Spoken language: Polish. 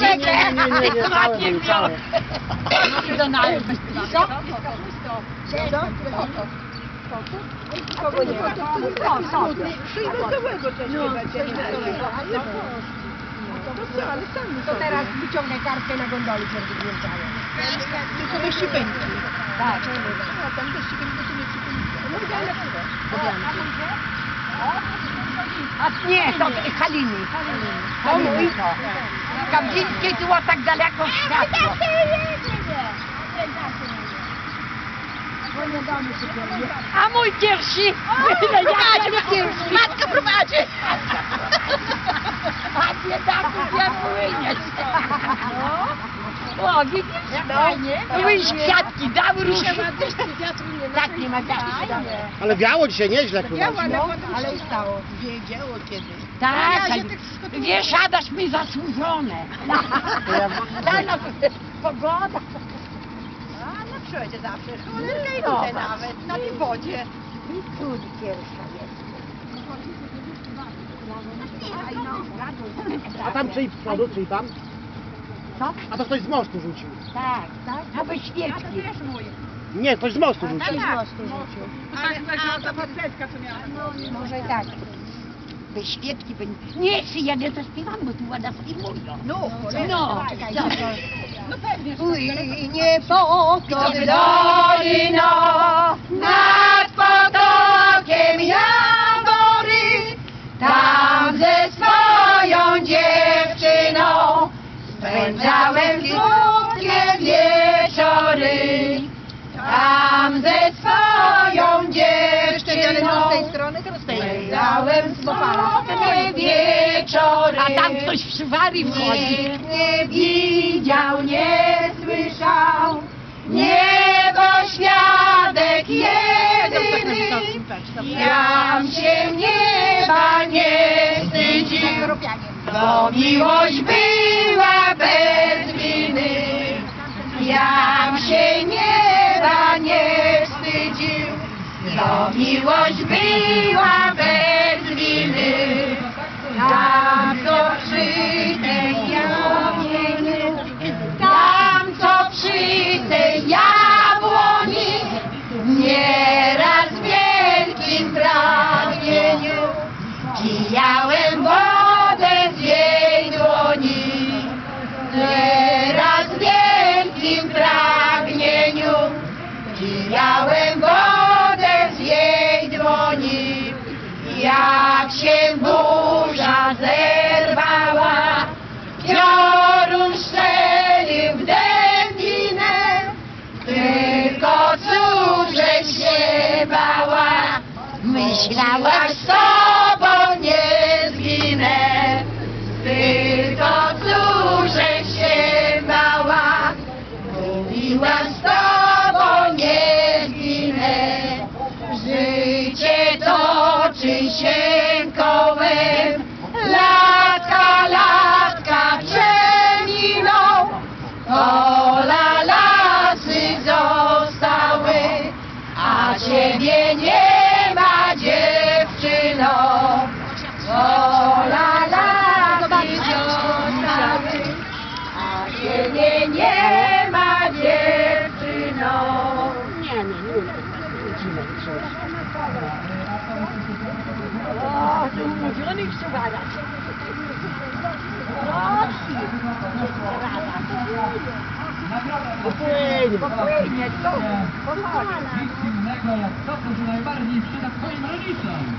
rękę. Nie, nie, nie, nie, całe był, całe. Do nas. Co? Kogo nie sobie. To teraz wyciągnę kartkę na gondoli przed wyglądaniem. Tylko do ścipenki. Tak. A tam do ścipenki to nie A nie, to Haliny. To mój. Kablińskie było tak daleko światło. A mój pierwszy. Prowadź, pierwszy. Matka prowadzi. A nie tak nie płynie. O, widzisz? Fajnie. Były świadki, dały ruszy. Tak, nie ma wiatru. Ale biało dzisiaj nieźle płynąć. Ale stało. Wiedziało kiedy. Tak, Ja się ale tak wszystko tu- wiesz, Adaś mi zasłużone. Dla nas pogoda. A na przodzie zawsze. Cholerka i tutaj nawet. Na tej wodzie. I cud pierwsza jest. A tam czyj z przodu, czyj tam? Co? A to ktoś z mostu rzucił. Tak, tak. A wy świeczki. Nie, ktoś z mostu rzucił. Może i tak. By świeczki by... Nie, czy ja nie zaśpiewam, bo tu ładna streamują. No, No, co? Płynie potok dolino, nad spędzałem słodkie wieczory. Tam ze swoją dziewczyną z tej strony, to z tej spędzałem słodkie wieczory. A tam ktoś w szwary wchodzi. Nikt nie widział, nie słyszał, niebo świadek bo miłość była bez winy. Jam się nieba nie wstydził, bo miłość była bez winy. Tam co przy myślałaś z tobą nie zginę, tylko córze się bała, mówiła z tobą nie zginę. Życie toczy się Popłynie, popłynie, to Nic innego jak to, co najbardziej przyda twoim rodzicom.